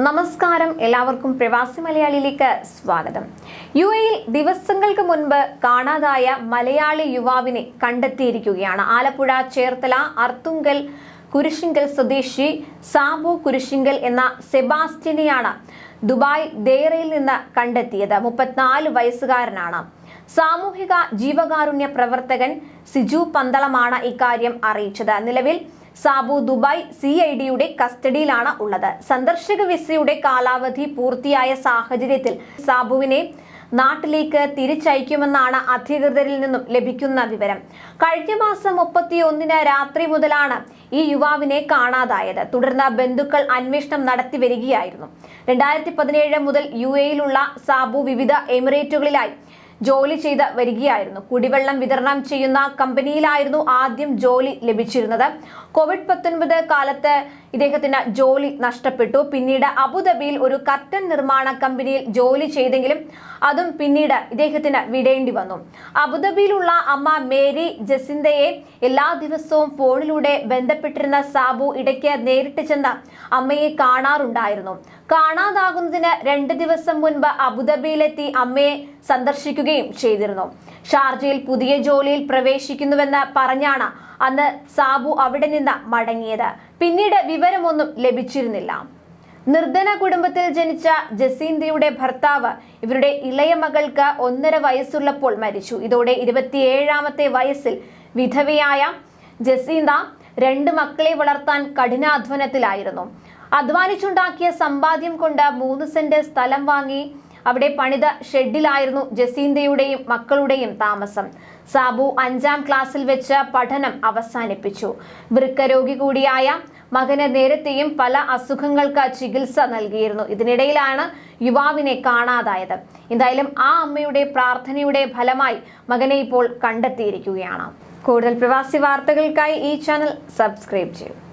നമസ്കാരം. എല്ലാവർക്കും പ്രവാസി മലയാളിയിലേക്ക് സ്വാഗതം. യു എയിൽ ദിവസങ്ങൾക്ക് മുൻപ് കാണാതായ മലയാളി യുവാവിനെ കണ്ടെത്തിയിരിക്കുകയാണ്. ആലപ്പുഴ ചേർത്തല അർത്തുങ്കൽ കുരിശിങ്കൽ സ്വദേശി സാബു കുരിശിങ്കൽ എന്ന സെബാസ്റ്റ്യനെയാണ് ദുബായ് ദേറയിൽ നിന്ന് കണ്ടെത്തിയത്. മുപ്പത്തിനാല് വയസ്സുകാരനാണ്. സാമൂഹിക ജീവകാരുണ്യ പ്രവർത്തകൻ സിജു പന്തളമാണ് ഇക്കാര്യം അറിയിച്ചത്. നിലവിൽ സാബു ദുബായ് സി ഐ ഡിയുടെ കസ്റ്റഡിയിലാണ് ഉള്ളത്. സന്ദർശക വിസയുടെ കാലാവധി പൂർത്തിയായ സാഹചര്യത്തിൽ സാബുവിനെ നാട്ടിലേക്ക് തിരിച്ചയക്കുമെന്നാണ് അധികൃതരിൽ നിന്നും ലഭിക്കുന്ന വിവരം. കഴിഞ്ഞ മാസം മുപ്പത്തിയൊന്നിന് രാത്രി മുതലാണ് ഈ യുവാവിനെ കാണാതായത്. തുടർന്ന് ബന്ധുക്കൾ അന്വേഷണം നടത്തി വരികയായിരുന്നു. രണ്ടായിരത്തി പതിനേഴ് മുതൽ യു എയിലുള്ള സാബു വിവിധ എമിറേറ്റുകളിലായി ജോലി ചെയ്ത് വരികയായിരുന്നു. കുടിവെള്ളം വിതരണം ചെയ്യുന്ന കമ്പനിയിലായിരുന്നു ആദ്യം ജോലി ലഭിച്ചിരുന്നത്. കോവിഡ് പത്തൊൻപത് കാലത്ത് ഇദ്ദേഹത്തിന് ജോലി നഷ്ടപ്പെട്ടു. പിന്നീട് അബുദാബിയിൽ ഒരു കർട്ടൻ നിർമ്മാണ കമ്പനിയിൽ ജോലി ചെയ്തെങ്കിലും അതും പിന്നീട് ഇദ്ദേഹത്തിന് വിടേണ്ടി വന്നു. അബുദാബിയിലുള്ള അമ്മ മേരി ജസിന്തയെ എല്ലാ ദിവസവും ഫോണിലൂടെ ബന്ധപ്പെട്ടിരുന്ന സാബു ഇടയ്ക്ക് നേരിട്ട് ചെന്ന് അമ്മയെ കാണാറുണ്ടായിരുന്നു. കാണാതാകുന്നതിന് രണ്ട് ദിവസം മുൻപ് അബുദാബിയിലെത്തി അമ്മയെ സന്ദർശിക്കുകയും ചെയ്തിരുന്നു. ഷാർജയിൽ പുതിയ ജോലിയിൽ പ്രവേശിക്കുന്നുവെന്ന് പറഞ്ഞാണ് അന്ന് സാബു അവിടെ നിന്ന് മടങ്ങിയത്. പിന്നീട് വിവരമൊന്നും ലഭിച്ചിരുന്നില്ല. നിർധന കുടുംബത്തിൽ ജനിച്ച ജസീന്തയുടെ ഭർത്താവ് ഇവരുടെ ഇളയ മകൾക്ക് ഒന്നര വയസ്സുള്ളപ്പോൾ മരിച്ചു. ഇതോടെ ഇരുപത്തിയേഴാമത്തെ വയസ്സിൽ വിധവയായ ജസീന്ത രണ്ട് മക്കളെ വളർത്താൻ കഠിനാധ്വാനത്തിലായിരുന്നു. അധ്വാനിച്ചുണ്ടാക്കിയ സമ്പാദ്യം കൊണ്ട് മൂന്ന് സെന്റ് സ്ഥലം വാങ്ങി അവിടെ പണിത ഷെഡിലായിരുന്നു ജസീന്തയുടെയും മക്കളുടെയും താമസം. സാബു അഞ്ചാം ക്ലാസ്സിൽ വെച്ച് പഠനം അവസാനിപ്പിച്ചു. വൃക്കരോഗി കൂടിയായ മകന് നേരത്തെയും പല അസുഖങ്ങൾക്ക് ചികിത്സ നൽകിയിരുന്നു. ഇതിനിടയിലാണ് യുവാവിനെ കാണാതായത്. എന്തായാലും ആ അമ്മയുടെ പ്രാർത്ഥനയുടെ ഫലമായി മകനെ ഇപ്പോൾ കണ്ടെത്തിയിരിക്കുകയാണ്. കൂടുതൽ പ്രവാസി വാർത്തകൾക്കായി ഈ ചാനൽ സബ്സ്ക്രൈബ് ചെയ്യും.